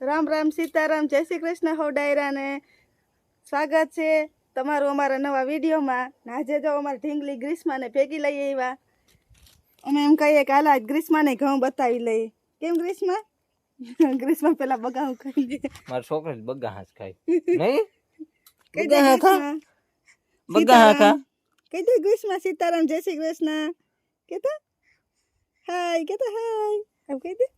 રામ રામ સીતારામ જય શ્રી કૃષ્ણ હો ડાયરાને. સ્વાગત છે તમારું અમારા નવા વિડીયોમાં. આજે જો અમારે ઢીંગલી ગ્રીષ્માને ભેગી લઈ આવ્યા. અમે એમ કહીએ કે હાલ ગ્રીષ્માને ઘઉં બતાવી લઈએ. કેમ ગ્રીષ્મા? ગ્રીષ્મા પેલા બગાઉ ખાઈ દે. મારા છોકરો જ બગા હાથ ખાય નહીં કહી દે ગ્રીષ્મા. બગા હા ખા? સીતારામ. દે ગ્રીષ્મા સીતારામ જય શ્રી કૃષ્ણ. કેતા? હાય કેતા હાય. આમ કહી દે.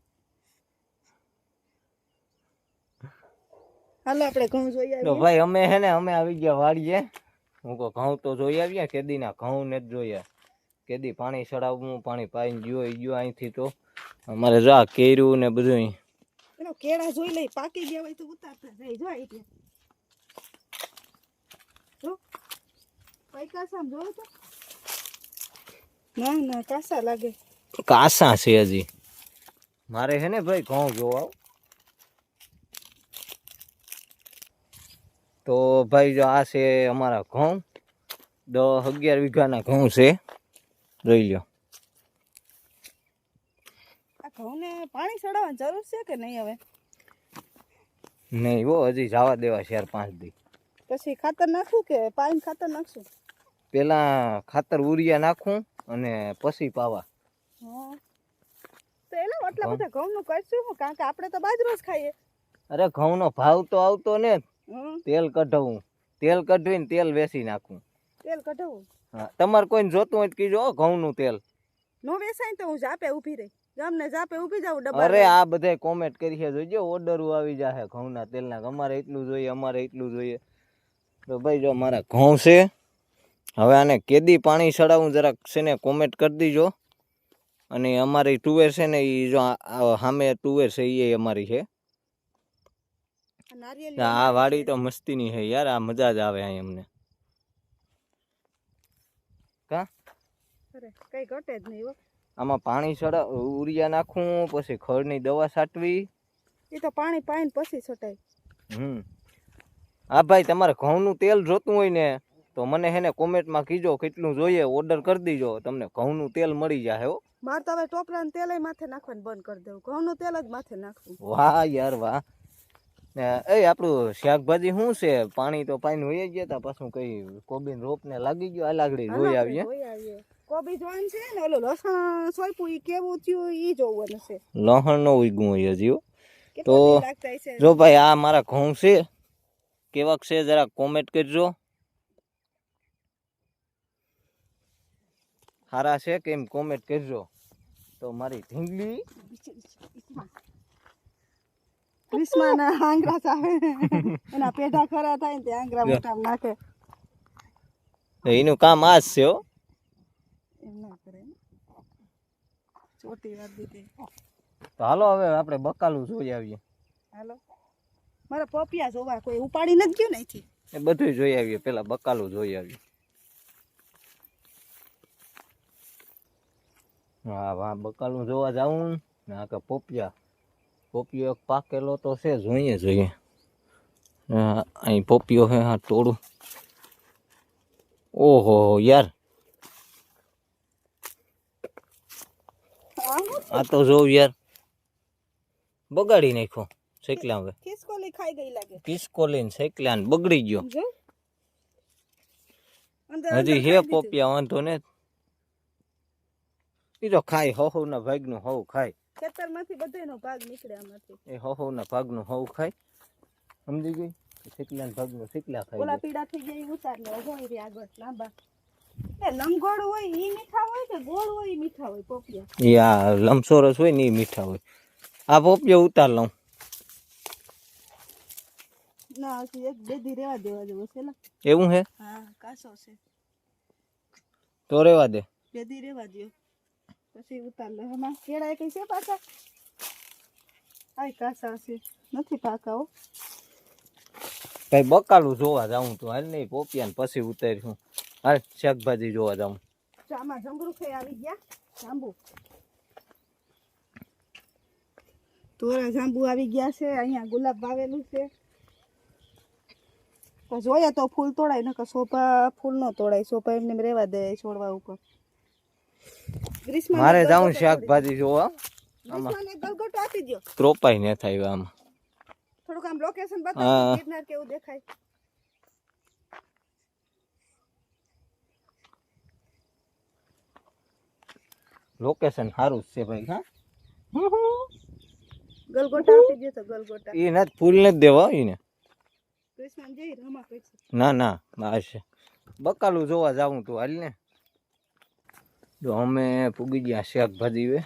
હાલો આપણે ઘઉં જોઈ તો ભાઈ અમે હે ને અમે આવી ગયા વાડીએ. હું કો ઘઉં તો જોઈ આવ્યા કેદીના ઘઉં ને જ જોયા કેદી પાણી ચડાવવું પાણી પાઈને ગયો ઈ ગયો અહીંથી તો. અમારે જા કેર્યું ને બધું. એનો કેળા જોઈ લઈ પાકી ગયા હોય તો ઉતારતા જાય. જો એટલે જો. પાક્યા છે જો તો. ના ના કાસા લાગે. કાસા છે હજી. મારે હે ને ભાઈ ઘઉં જોવા તો ભાઈ જો આ છે અમારા ઘઉં. દસ અગિયાર વીઘાના ઘઉં છે. જોઈ લ્યો. આ ઘઉંને પાણી ચડાવવાની જરૂર છે કે નહીં હવે? નહીં હો હજી જવા દેવા ચાર પાંચ દી. પછી ખાતર નાખવું કે પાણી ખાતર નાખશું? પેલા ખાતર ઉરિયા નાખું અને પછી પાવા. હા. તો એલા આટલા બધા ઘઉંનું કરશું કારણ કે આપણે તો બાજરો જ ખાઈએ. અરે ઘઉંનો ભાવ તો આવતો ને તેલ કઢાવું. તેલ કઢવીને તેલ વેસી નાખું તેલ કઢાવવું હા તમારે કોઈને જોતું હોય તો કીજો ઘઉંનું તેલ. નો વેસાય તો હું જાપે ઊભી રહી. ગામને જાપે ઊભી જાઉં ડબ્બા અરે આ બધાય કોમેન્ટ કરી છે જોજો ઓર્ડર આવી જાહે ઘઉંના તેલના. અમારે એટલું જોઈએ અમારે એટલું જોઈએ. તો ભાઈ જો મારા ઘઉં છે હવે આને કેદી પાણી ચડાવું જરાક છે ને કોમેન્ટ કરી દીજો. અને અમારી ટુવેર છે ને એ જો સામે ટુવેર છે એ અમારી છે. આ વાડી તો મસ્તીની છે યાર આ મજા જ આવે અહીં અમને. કા? અરે કઈ ઘટે જ નહીં હો. આમાં પાણી ચડા ઉરિયા નાખવું પછી ખડની દવા છાંટવી. એ તો પાણી પાઈને પછી છટાય. હમ. હા ભાઈ તમારે ઘઉંનું તેલ જોતું હોય ને તો મને હેને કોમેન્ટમાં કીજો કેટલું જોઈએ ઓર્ડર કરી દીજો તમને ઘઉંનું તેલ મળી જાય હો. મારે તો હવે ટોપરાનું તેલ માથે નાખવાનું બંધ કરી દેવું. ઘઉંનું તેલ જ માથે નાખવું. વાહ યાર વાહ. ને એ આપણું શાકભાજી શું છે? પાણી તો પાણી હોય ગયા તા પાછું કઈ કોબીન રોપ ને લાગી ગયો આ લાગડી આપણે આવીએ કોબી જોવાનું છે ને ઓલું લસણ સોયપું ઈ કેવું થયું ઈ જોવાનું છે. લહણ નો ઉગ્યું હોય હજી તો જો ભાઈ આ મારા ઘઉં છે. કેવાક છે જરા કોમેન્ટ કરજો. સારા છે કેમ કોમેન્ટ કરજો. તો મારી ઢીંગલી ગ્રીષ્માના આંગળા ચાવે. એના પેઢા ખરા થાય ને તે આંગળા લ્યો. મોટા નાખે. એનું કામ આ જ છે હો. એમ ના કરે ચોટી વાર દીધી. તો હાલો હવે આપણે બકાલું જોઈ આવીએ. હાલો. મારા પોપિયા જોવા કોઈ ઉપાડી નથી ગયું ને અહીંથી? એ બધું જોઈ આવીએ. પેલા બકાલું જોઈ આવીએ. હા હા બકાલું જોવા જાઉં ને. આ કે પોપિયા પોપિયો એક પાકેલો તો છે જોઈએ જોઈએ. અહીં પોપિયો છે હા ટોળું. ઓહો યાર. આ તો જોઉં યાર. બગાડી નાખ્યો શેકલા હવે. ખિસકોલી ખાઈ ગઈ લાગે. કિસકોલીન શેકલા ને બગડી ગયો. હજી હે પોપિયા વાંધો ને. એ તો ખાય હો ના ભાગનું હવ ખાય. ખેતરમાંથી બધાયનો ભાગ નીકળે આમાંથી. એ હહુ ના ભાગનું હવ ખાય. સમજી ગઈ? શીકલા ભાગનું શીકલા ખાઈ ઓલા જાય. પીડા થઈ ગયા ઈ ઉતાર લે જોઈ રે આગળ લાંબા. એ લંગોળ હોય ઈ મીઠા હોય કે ગોળ હોય ઈ મીઠા હોય પોપિયા? ઈ આ લમસોરસ હોય ને ઈ મીઠા હોય. આ પોપિયો ઉતાર લઉં. ના હજી એક બે દી રેવા દેવા જેવો છે લા. એવું હે? હા કાસો છે. તો રેવા દે. બે દી રેવા દ્યો. પછી ઉતાર લે એમાં કેળા કઈ છે પાછા? આય કાસા છે. નથી પાકા હો. કઈ બકાલું જોવા જાઉં તો. હાલ નહીં પોપિયા ને પછી ઉતાર્યું હાલ શાકભાજી જોવા જાઉં. ચામાં આમાં જંબરૂ ખાઈ આવી ગયા. જાંબુ. તોરા જાંબુ આવી ગયા છે. અહીંયા ગુલાબ વાવેલું છે. જોઈએ તો ફૂલ તોડાય નકર સોફા ફૂલ નો તોડાય. સોફા એમને એમ રહેવા દે છોડવા ઉપર. મારે જાઉં શાકભાજી જોવા. ત્રોપાઈ ને થાય આમાં. થોડુંક આમ લોકેશન બતાવો ગિરનાર કેવું દેખાય. લોકેશન સારું છે ભાઈ હા. ગલગોટા આપી દે તો ગલગોટા. એ ના ફૂલ ને દેવા એને કૃષ્ણ જઈ રમા ના ના આ છે બકાલું જોવા જાવું તું હાલ ને. જો અમે પૂગી ગયા શાકભાજી વે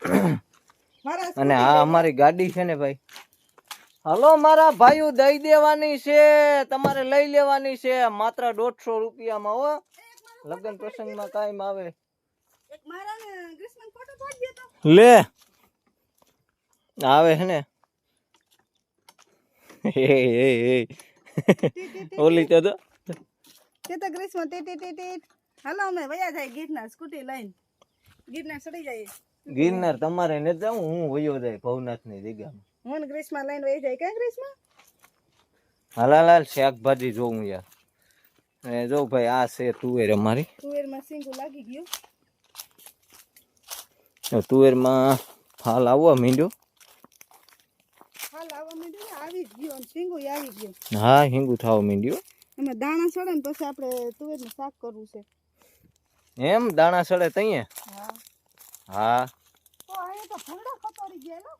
અને આ અમારી ગાડી છે ને ભાઈ. હલો મારા ભાઈઓ દઈ દેવાની છે. તમારે લઈ લેવાની છે. માત્ર દોઢસો રૂપિયામાં હો. લગ્ન પ્રસંગમાં કાયમ આવે. તો. લે. આવે છે ને. ઓલી તો તો તે તો ટી ટી. હાલો અમે વયા જાય ગિરનાર સ્કૂટી લઈને. ગિરનાર ચડી જઈએ. ગિરનાર તમારે ને જાઉં હું વયો જાય ભવનાથની જગ્યામાં. હું ને ગ્રીષ્મ લઈને વહી જાય કે હાલા લાલ શાકભાજી જોઉં યાર. એ જો ભાઈ આ છે તુવેર અમારી. તુવેરમાં સિંગું લાગી ગયું. તો તુવેરમાં ફાલ આવવા મીંડ્યો. હાલ આવવા મીંડ્યો આવી જ ગયો સિંગું આવી ગયો. હા હિંગુ થવા માંડ્યું. એમાં દાણા ચડે ને પછી આપણે તુવેરનું શાક કરવું છે. એમ? દાણા સડે તઈએ? હા. હા. તો અહીંયા તો ભૂંડા ખતોડી ગયા ને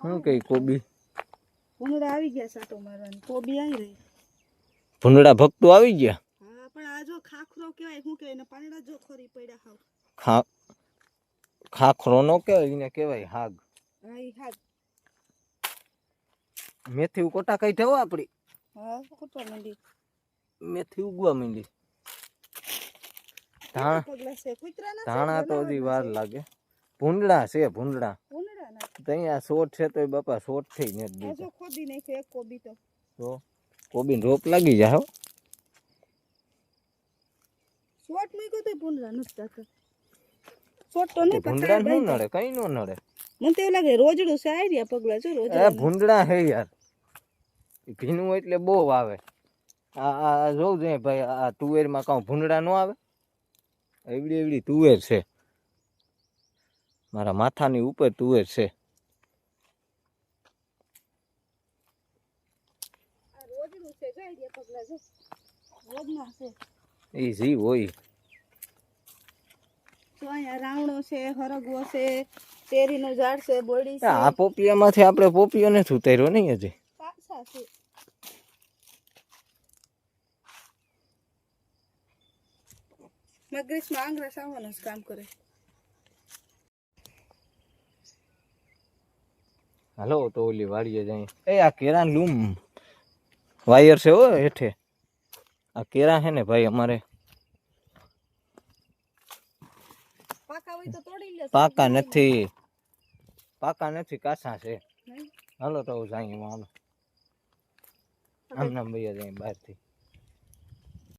શું કઈ કોબી? ભૂંડા આવી ગયા સાટો મારવાની કોબી આવી રહી. ભૂંડડા ભક્તો આવી ગયા? હા પણ આ જો ખાખરો કહેવાય શું કહેવાય? ને પાંદડા જો ખરી પડ્યા હાવ. ખા ખાખરો નો કહેવાય એને કહેવાય હાગ. હા ઈ હાથ મેથી કોટા કઈ થવા આપડી? હા ખોટો મંડી. મેથી ઉગવા માંડી. ધાણા પગલા છે કૂતરાના છે, ધાણા તો હજી વાર જનાવરના છે. લાગે. ભૂંડડા છે ભૂંડડા. ભૂંડાના. ત્યાં શોટ છે તો બાપા શોટ થઈ ને જ આ દીધો. જો ખોદી નાખ્યો એક કોબી તો. તો કોબીન રોપ લાગી જાય હો. શોટ મૂક્યો તો ભૂંડરા નથી થતા. શોટ તો તે નહીં પણ ભૂંડડા કાંઈ નું બાંધે. નડે કઈ નો નડે. મને તો એવું લાગે રોજડું છે આઈ રહ્યા પગલા જો એ રોજડા ભૂંડડા હે યાર. ઈ ભીનું એટલે બહુ આવે. આ આ આ જોઉં જોઈએ ભાઈ આ તુવેરમાં કાં ભૂંડડા નો આવે? એવડી એવડી તુવેર છે. મારા માથાની ઉપર તુવેર છે. એ જી હોય. રાવણો છે હરગવો છે તેરીનું ઝાડ છે બોડી આ પોપિયામાંથી આપણે પોપિયો નથી ઉતાર્યો નહીં હજી. પાછા છે. મગરીશમાં આંગળા સાવવાનું જ કામ કરે. હાલો તો ઓલી વાડીએ જાય એ આ કેરા લૂમ વાયર છે હો હેઠે. આ કેરા છે ને ભાઈ અમારે. પાકા નથી. પાકા નથી કાસા છે? હાલો તો જાય હાલો. આમ નામ ભાઈ જાય બહારથી.